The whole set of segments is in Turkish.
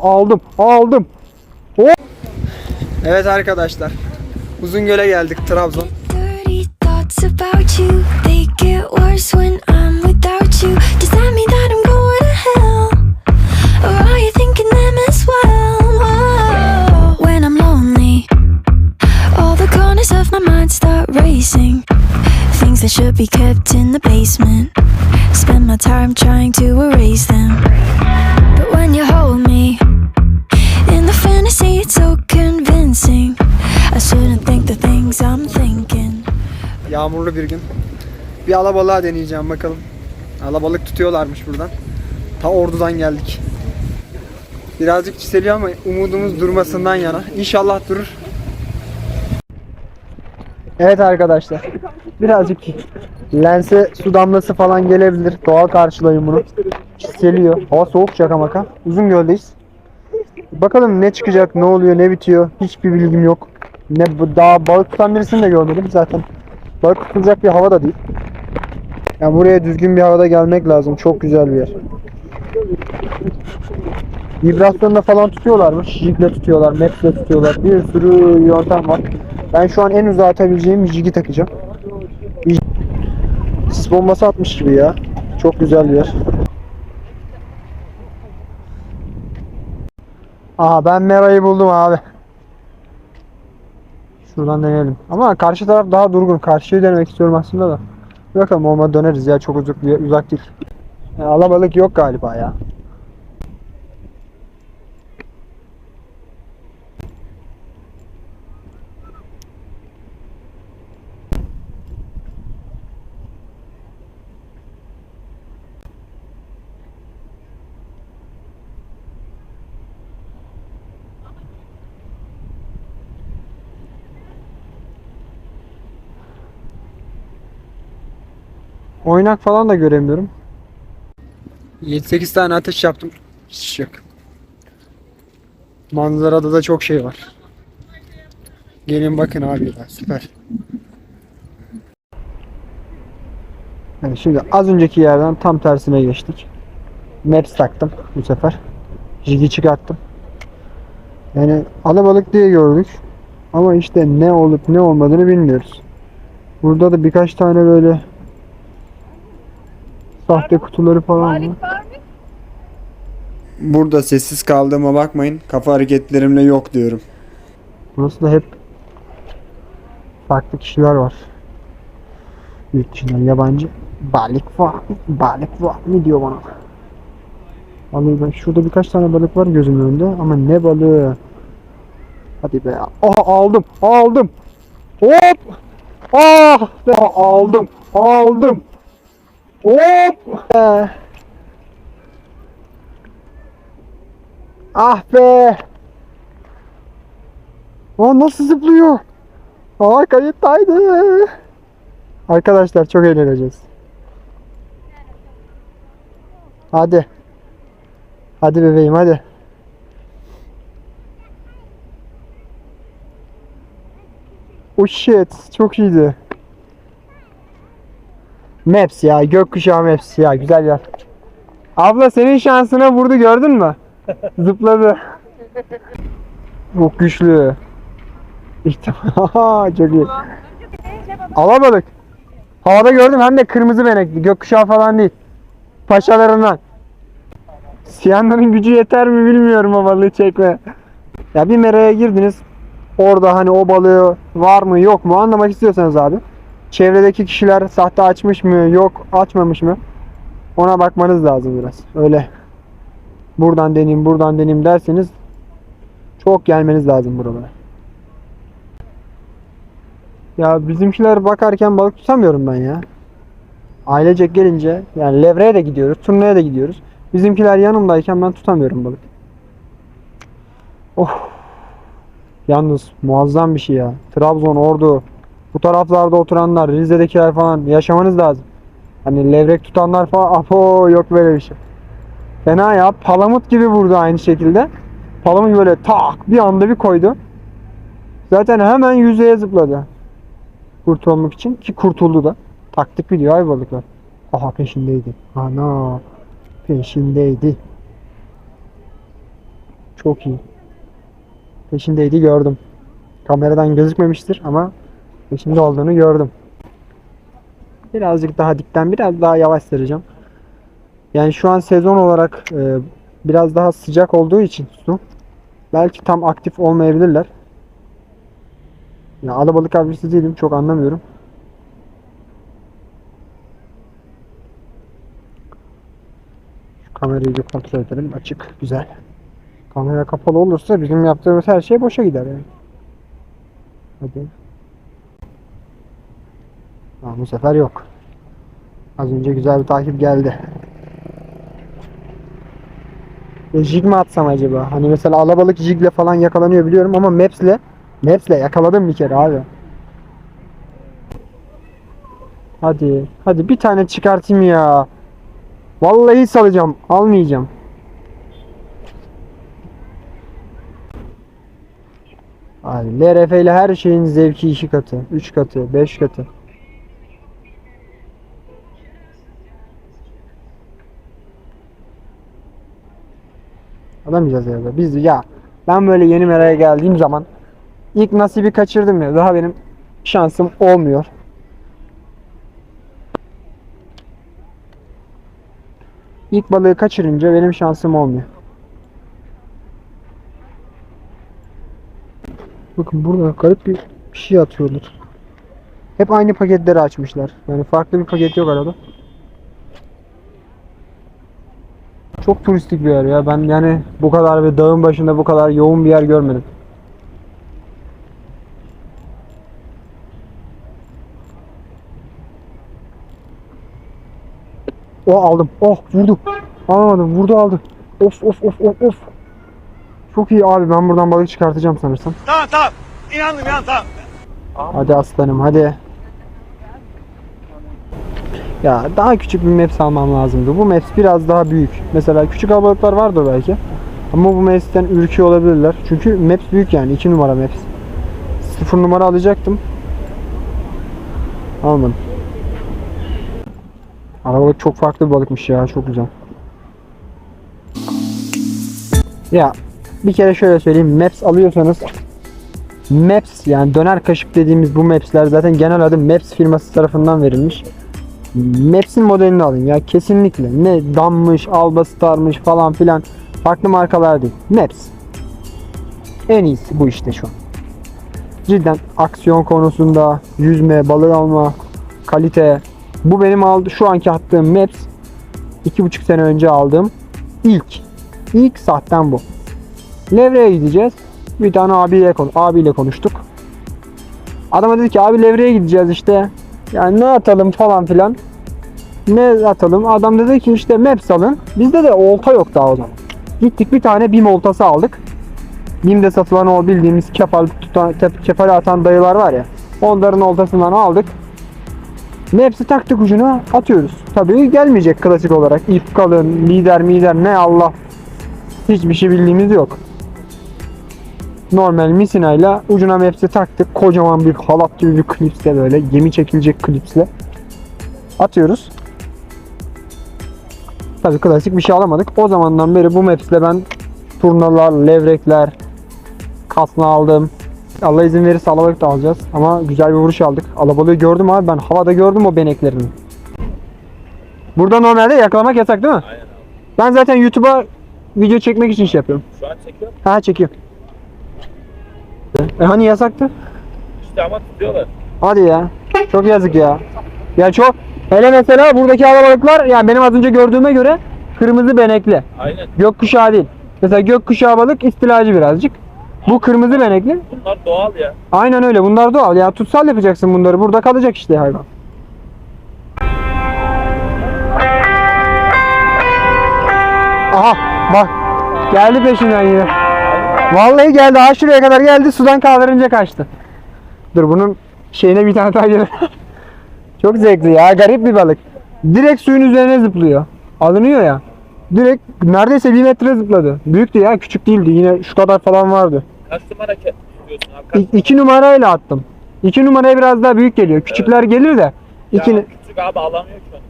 Aldım, aldım. Hop. Evet arkadaşlar. Uzungöl'e geldik Trabzon. Things that should be kept in the basement. Spend my time trying to erase them. But when you hold me, in the fantasy, it's so convincing. I shouldn't think the things I'm thinking. Yağmurlu bir gün. Bir alabalığa deneyeceğim bakalım. Alabalık tutuyorlarmış buradan. Ta Ordu'dan geldik. Birazcık çiseliyor ama umudumuz durmasından yana. İnşallah durur. Evet arkadaşlar. Birazcık lense su damlası falan gelebilir. Doğal karşılayın bunu. Çiseliyor. Hava soğuk şaka maka. Uzun göldeyiz. Bakalım ne çıkacak, ne oluyor, ne bitiyor. Hiçbir bilgim yok. Ne daha balık tutan birisini de görmedim zaten. Balık tutulacak bir hava da değil. Yani buraya düzgün bir havada gelmek lazım. Çok güzel bir yer. Vibrasyonda falan tutuyorlarmış. Jigle tutuyorlar, maps'le tutuyorlar. Bir sürü yöntem var. Ben şu an en uzağa atabileceğim jigi takacağım. Sis bombası atmış gibi ya. Çok güzel bir yer. Aha ben Mera'yı buldum abi. Şuradan deneyelim. Ama karşı taraf daha durgun. Karşıyı denemek istiyorum aslında da. Bakalım olmadı döneriz ya. Çok uzak, uzak değil. Yani alabalık yok galiba ya. Oynak falan da göremiyorum. 7-8 tane ateş yaptım. Hiç yok. Manzarada da çok şey var. Gelin bakın abi ya süper. Evet, şimdi az önceki yerden tam tersine geçtik. Maps taktım bu sefer. Jigi çıkarttım. Yani alabalık diye gördük. Ama işte ne olup ne olmadığını bilmiyoruz. Burada da birkaç tane böyle sahte kutuları falan var. Burada sessiz kaldığıma bakmayın. Kafa hareketlerimle yok diyorum. Burası da hep farklı kişiler var. Yurt yabancı. Balık var, balık var mı diyor bana. Vallahi ben şurada birkaç tane balık var gözümün önünde ama ne balığı? Hadi be. Aha aldım, aldım. Hop! Ah be aldım, aldım. Hop! Ah be! Aa nasıl zıplıyor? Aa kayıttaydı. Arkadaşlar çok eğleneceğiz. Hadi. Hadi bebeğim hadi. Oh shit. Çok iyiydi. Maps ya. Gökkuşağı Maps ya. Güzel yer. Abla senin şansına vurdu gördün mü? Zıpladı. Çok güçlü. İşte çok iyi. Alabalık. Havada gördüm hem de kırmızı benekli. Gökkuşağı falan değil. Paşalarından. Siyanların gücü yeter mi bilmiyorum o balığı çekme. Ya bir meraya girdiniz. Orada hani o balığı var mı yok mu anlamak istiyorsanız abi. Çevredeki kişiler sahte açmış mı yok açmamış mı? Ona bakmanız lazım biraz. Öyle buradan deneyim buradan deneyim derseniz çok gelmeniz lazım buralara. Ya bizimkiler bakarken balık tutamıyorum ben ya. Ailecek gelince yani levreye de gidiyoruz, turneye de gidiyoruz. Bizimkiler yanımdayken ben tutamıyorum balık. Oh. Yalnız muazzam bir şey ya. Trabzon, Ordu, bu taraflarda oturanlar, Rize'dekiler falan yaşamanız lazım. Hani levrek tutanlar falan apo yok böyle bir şey. Fena ya. Palamut gibi vurdu aynı şekilde. Palamut böyle tak bir anda bir koydu. Zaten hemen yüzeye zıpladı. Kurtulmak için ki kurtuldu da. Taktik biliyor ay balıklar. Aha peşindeydi. Ana peşindeydi. Çok iyi. Peşindeydi gördüm. Kameradan gözükmemiştir ama peşinde olduğunu gördüm. Birazcık daha dipten biraz daha yavaş saracağım. Yani şu an sezon olarak e, biraz daha sıcak olduğu için su belki tam aktif olmayabilirler. Ya alabalık avcısı değilim çok anlamıyorum. Şu kamerayı bir kontrol edelim. Açık, güzel. Kamera kapalı olursa bizim yaptığımız her şey boşa gider yani. Hadi. Ha, bu sefer yok. Az önce güzel bir takip geldi. E, jig mi atsam acaba? Hani mesela alabalık jigle falan yakalanıyor biliyorum ama Maps'le Maps'le yakaladım bir kere abi. Hadi. Hadi bir tane çıkartayım ya. Vallahi salacağım. Almayacağım. Abi LRF ile her şeyin zevki iki katı, üç katı, beş katı. Alamayacağız herhalde. Biz ya ben böyle yeni meraya geldiğim zaman ilk nasibi kaçırdım ya. Daha benim şansım olmuyor. İlk balığı kaçırınca benim şansım olmuyor. Bakın burada garip bir şey atıyorlar. Hep aynı paketleri açmışlar. Yani farklı bir paket yok arada. Çok turistik bir yer ya. Ben yani bu kadar bir dağın başında bu kadar yoğun bir yer görmedim. O aldım. Oh vurdu. Alamadım. Vurdu aldı. Of of of of of. Çok iyi abi ben buradan balık çıkartacağım sanırsam. Tamam tamam. İnandım inan tamam. Hadi aslanım hadi. Ya daha küçük bir maps almam lazımdı. Bu maps biraz daha büyük. Mesela küçük balıklar vardır belki. Ama bu maps'ten ürküyor olabilirler. Çünkü maps büyük yani. 2 numara maps. 0 numara alacaktım. Almadım. Arabalık çok farklı bir balıkmış ya. Çok güzel. Ya bir kere şöyle söyleyeyim. Maps alıyorsanız Maps yani döner kaşık dediğimiz bu Maps'ler zaten genel adı Maps firması tarafından verilmiş. Maps'in modelini alın ya kesinlikle. Ne Dammış, Albastar'mış falan filan farklı markalar değil. Maps. En iyisi bu işte şu an. Cidden aksiyon konusunda yüzme, balık alma, kalite. Bu benim aldı şu anki attığım Maps. iki buçuk sene önce aldığım ilk. ilk sahten bu. Levre'ye gideceğiz. Bir tane abiyle, abiyle konuştuk. Adama dedi ki abi Levre'ye gideceğiz işte. Yani ne atalım falan filan. Ne atalım? Adam dedi ki işte Maps alın. Bizde de olta yok daha o zaman. Gittik bir tane BİM oltası aldık. BİM'de satılan o bildiğimiz kefal tutan, kefale atan dayılar var ya. Onların oltasından aldık. Maps'i taktık ucuna atıyoruz. Tabii gelmeyecek klasik olarak. İp kalın, lider mider ne Allah. Hiçbir şey bildiğimiz yok normal misinayla ucuna maps'i taktık. Kocaman bir halat gibi bir klipsle böyle gemi çekilecek klipsle atıyoruz. Tabii klasik bir şey alamadık. O zamandan beri bu maps'le ben turnalar, levrekler, kasna aldım. Allah izin verirse alabalık da alacağız. Ama güzel bir vuruş aldık. Alabalığı gördüm abi ben havada gördüm o beneklerini. Burada normalde yakalamak yasak değil mi? Aynen abi. Ben zaten YouTube'a video çekmek için şey yapıyorum. Şu an çekiyorum. Ha çekiyor. E hani yasaktı? İşte ama tutuyorlar. Hadi ya. Çok yazık ya. Ya çok hele mesela buradaki alabalıklar yani benim az önce gördüğüme göre kırmızı benekli. Aynen. Gökkuşağı değil. Mesela gökkuşağı balık istilacı birazcık. Bu kırmızı benekli. Bunlar doğal ya. Aynen öyle. Bunlar doğal. Ya tutsal yapacaksın bunları. Burada kalacak işte hayvan. Aha bak. Geldi peşinden yine. Vallahi geldi. Ha şuraya kadar geldi. Sudan kaldırınca kaçtı. Dur bunun şeyine bir tane daha gelir. Çok zevkli ya. Garip bir balık. Direkt suyun üzerine zıplıyor. Alınıyor ya. Direkt neredeyse bir metre zıpladı. Büyüktü ya. Küçük değildi. Yine şu kadar falan vardı. Kaç numara tutuyorsun abi? Kaç İ- iki numarayla attım. İki numaraya biraz daha büyük geliyor. Küçükler gelir de. iki, Ya küçük abi alamıyor ki onu.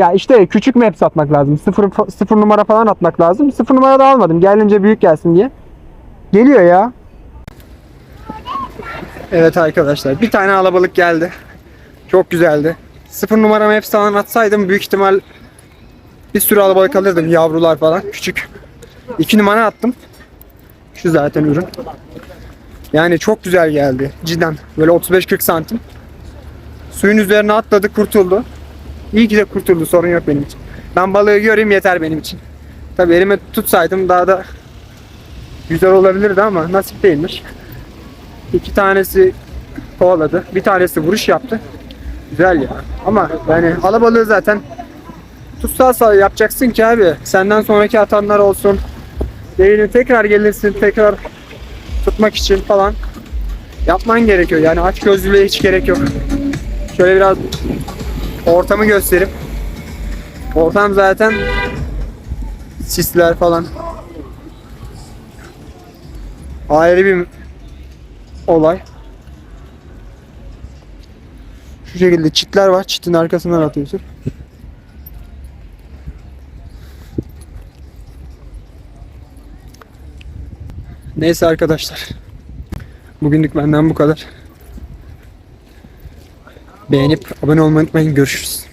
ya işte küçük maps atmak lazım. Sıfır, sıfır numara falan atmak lazım. Sıfır numara da almadım. Gelince büyük gelsin diye. Geliyor ya. Evet arkadaşlar bir tane alabalık geldi. Çok güzeldi. Sıfır numaramı hepsi atsaydım büyük ihtimal bir sürü alabalık alırdım yavrular falan küçük. İki numara attım. Şu zaten ürün. Yani çok güzel geldi cidden. Böyle 35-40 santim. Suyun üzerine atladı kurtuldu. İyi ki de kurtuldu sorun yok benim için. Ben balığı göreyim yeter benim için. Tabi elime tutsaydım daha da güzel olabilirdi ama nasip değilmiş. İki tanesi kovaladı. Bir tanesi vuruş yaptı. Güzel ya. Ama yani alabalığı zaten tutsal yapacaksın ki abi. Senden sonraki atanlar olsun. Değerini tekrar gelirsin tekrar tutmak için falan yapman gerekiyor. Yani aç gözlülüğe hiç gerek yok. Şöyle biraz ortamı gösterip ortam zaten sisler falan ayrı bir olay. Şu şekilde çitler var. Çitin arkasından atıyorsun. Neyse arkadaşlar. Bugünlük benden bu kadar. Beğenip abone olmayı unutmayın. Görüşürüz.